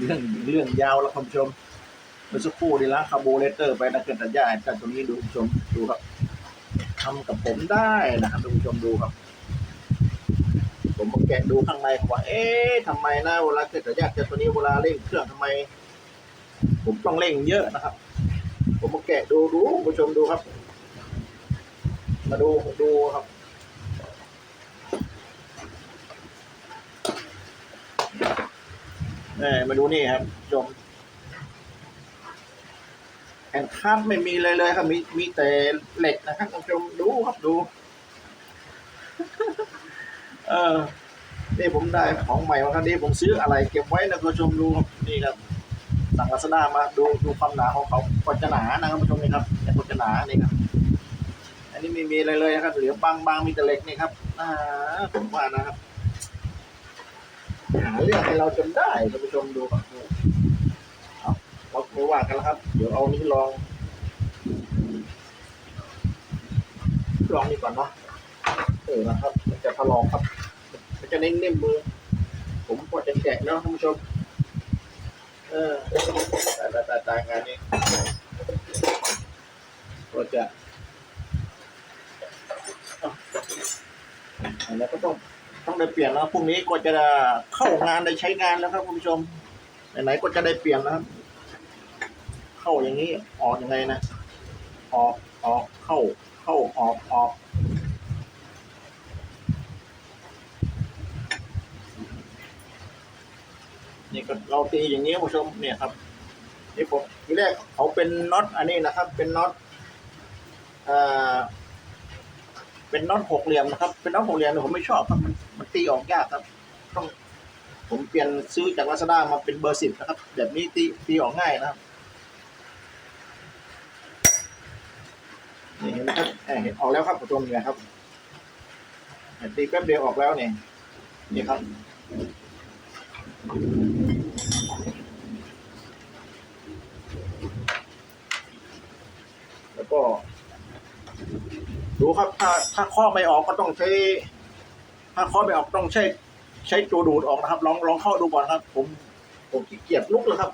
เรื่องเรื่องยาวแล้วคุณผู้ชมเมื่อสักครู่ดีละคาร์โบเรเตอร์ไปนะเกิดตัดหญ้าแต่ตรงนี้ดูคุณผู้ชมดูครับทำกับผมได้นะครับคุณผู้ชมดูครับผมมาแกะดูข้างในว่าเอ๊ะทำไมนะเวลาเกิดตัดหญ้าแต่ตัวนี้เวลาเร่งเครื่องทำไม ผมต้องเร่งเยอะนะครับ ผมมาแกะดูดูคุณผู้ชมดูครับ มาดูดูครับ เออ มาดูนี่ครับชมแผ่นคาดไม่มีเลยเลยครับ มีมีแต่เหล็กนะครับคุณผู้ชมดูครับดู เออนี่ผมได้ของใหม่มาครับนี่ผมซื้ออะไร เก็บไว้นะคุณผู้ชมดูครับนี่ครับสั่งลาซาด้ามาดูดูความหนาของเขาก็จะหนานะครับคุณผู้ชมนี่ครับแต่ก็จะหนานี่ครับ อันนี้ไม่มีอะไรเลยนะครับเหลือบางบางๆมีแต่เหล็กนี่ครับอ่าผมว่านะครับ หาเรื่องให้เราจนได้ท่านผู้ชมดูครับเอาเราไม่ว่ากันแล้วครับ เดี๋ยวเอานี้ลอง ลองนี่ก่อนเนาะเออนะครับมันจะทะลองครับมันจะเน้นๆมือ ผมกดจะแกะเนาะท่านผู้ชม เออตายตายตายตายงานนี้ก็จะเอาแล้วก็ต้อง ต้อง ได้เปลี่ยนแล้วพรุ่งนี้ก็จะเข้างานได้ใช้งานแล้วครับคุณผู้ชมไหนๆก็จะได้เปลี่ยนแล้วครับเข้าอย่างนี้ออกยังไงนะออกออกเข้า เข้าออกออกนี่ก็เราตีอย่างนี้คุณผู้ชมเนี่ยครับนี่ผมทีแรกเขาเป็นน็อตอันนี้นะครับ เป็นน็อตอ่าเป็นน็อตหกเหลี่ยมนะครับ เป็นน็อตหกเหลี่ยมผมไม่ชอบครับมัน ตีออกยากครับ ต้องผมเปลี่ยนซื้อจากลาซาด้ามาเป็นเบอร์สิบนะครับ แบบนี้ตีตีออกง่ายนะครับนี่เห็นไหมครับเอ้ยเห็นออกแล้วครับผู้ชมเนี่ยครับตีแป๊บเดียวออกแล้วเนี่ยนี่ครับแล้วก็ ดูครับ ถ้าถ้าข้อไม่ออกก็ต้องใช้ ถ้าข้อไม่ออกต้องใช้ใช้ตัวดูดออกนะครับ ลองลองเข้าดูก่อนครับ ผมผมขี้เกียจลุกแล้วครับ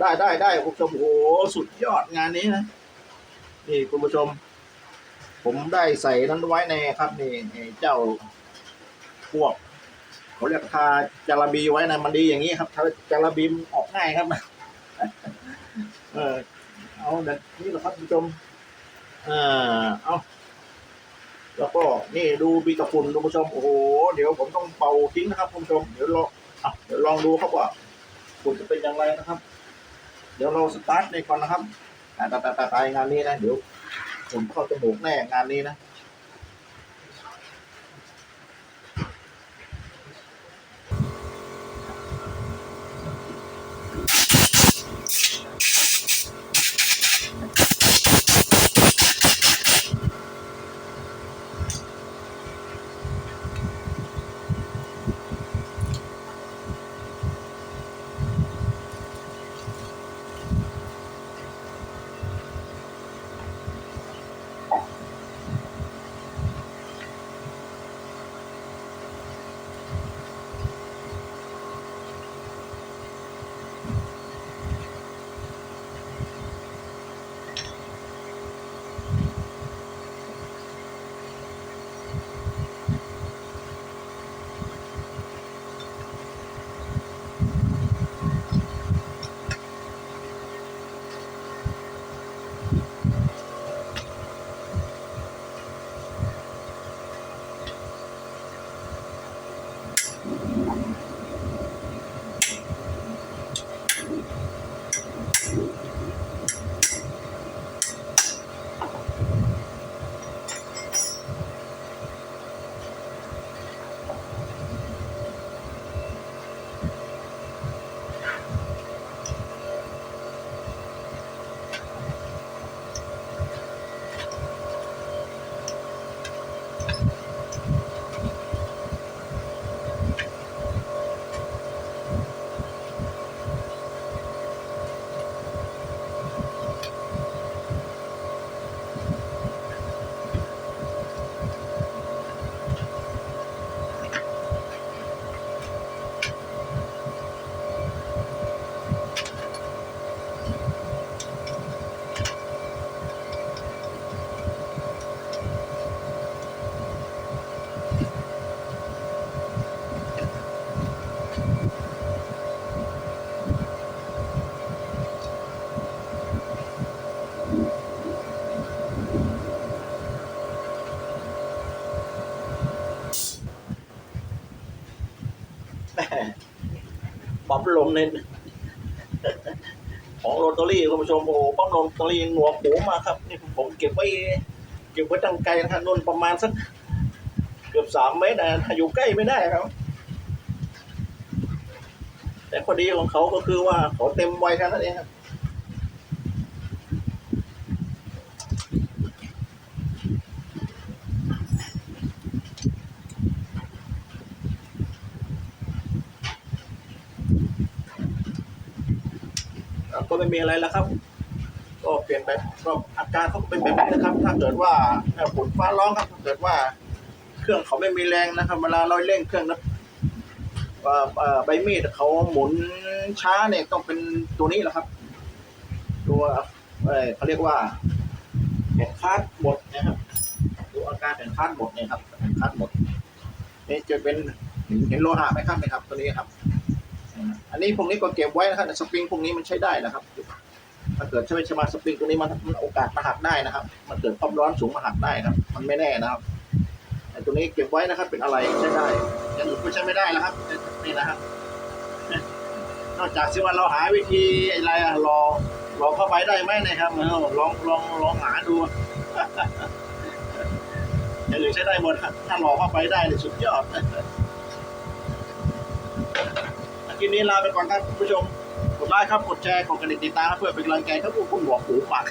ได้ได้ได้คุณผู้ชมโอ้โหสุดยอดงานนี้นะ นี่คุณผู้ชม ผมได้ใส่นั้นไว้ในครับนี่เจ้าพวก เขาเรียกทาจาระบีไว้นะมันดีอย่างนี้ครับทาจาระบีมออกง่ายครับ เออเอาแบบนี้แหละครับคุณผู้ชมอ่าเอาแล้วก็นี่ดูบีตะฝุ่นคุณผู้ชมโอ้โหเดี๋ยวผมต้องเป่าทิ้งนะครับคุณผู้ชมเดี๋ยวลองอะเดี๋ยวลองดูครับว่าฝุ่นจะเป็นอย่างไรนะครับ เดี๋ยวเราสตาร์ทในก่อนนะครับตาตายตายตายงานนี้นะเดี๋ยวผมเข้าจมูกแน่งานนี้นะ ปั๊มลมเนของโรตารี่คุณผู้ชมโอ้ปั๊มลมโรตารี่หนวกหูมาครับนี่ผมเก็บไว้เก็บไว้ตั้งไกลนะฮะนุ่นประมาณสักเกือบสามเมตรนะอยู่ใกล้ไม่ได้ครับ แต่พอดีของเขาก็คือว่าเขาเต็มวัยแค่นั้นเองครับ ก็ไม่มีอะไรแล้วครับ ก็เปลี่ยนไปก็อาการเขาก็เป็นแบบนี้นะครับ ถ้าเกิดว่าเอ่อฝนฟ้าร้องครับถ้าเกิดว่า เครื่องเขาไม่มีแรงนะครับ เวลาเราเร่งเครื่องนะว่าใบมีดเขาหมุนช้าเนี่ยต้องเป็นตัวนี้แหละครับ ตัวเอเขาเรียกว่าแผ่นคาดหมดนะครับดูอาการแผ่นคาดหมดเนี่ยครับแผ่นคาดหมดนี่จะเป็นเห็นโลหะไหมครับไหมครับ ตัวนี้ครับ อันนี้พวกนี้ก็เก็บไว้นะครับแต่สปริงพวกนี้มันใช้ได้นะครับ ถ้าเกิดใช้ใช้มาสปริงตัวนี้มันมันโอกาสมาหักได้นะครับ มันเกิดความร้อนสูงมาหักได้ครับ มันไม่แน่นะครับแต่ตัวนี้เก็บไว้นะครับ เป็นอะไรใช้ได้อยังอื่นก็ใช้ไม่ได้แล้วครับนี่นะครับนอกจากที่ว่าเราหาวิธีอะไรอะรอรอเข้าไปได้ไหมนะครับเออลองลองลองหาดูอย่างอื่นใช้ได้หมดถ้ารองเข้าไปได้เนี่ยสุดยอด คลิปนี้ลาไปก่อนครับคุณผู้ชม กดไลค์ครับ กดแชร์ กดกระดิ่งติดตามเพื่อเป็นกำลังใจครับผู้คุณหัวหูปาก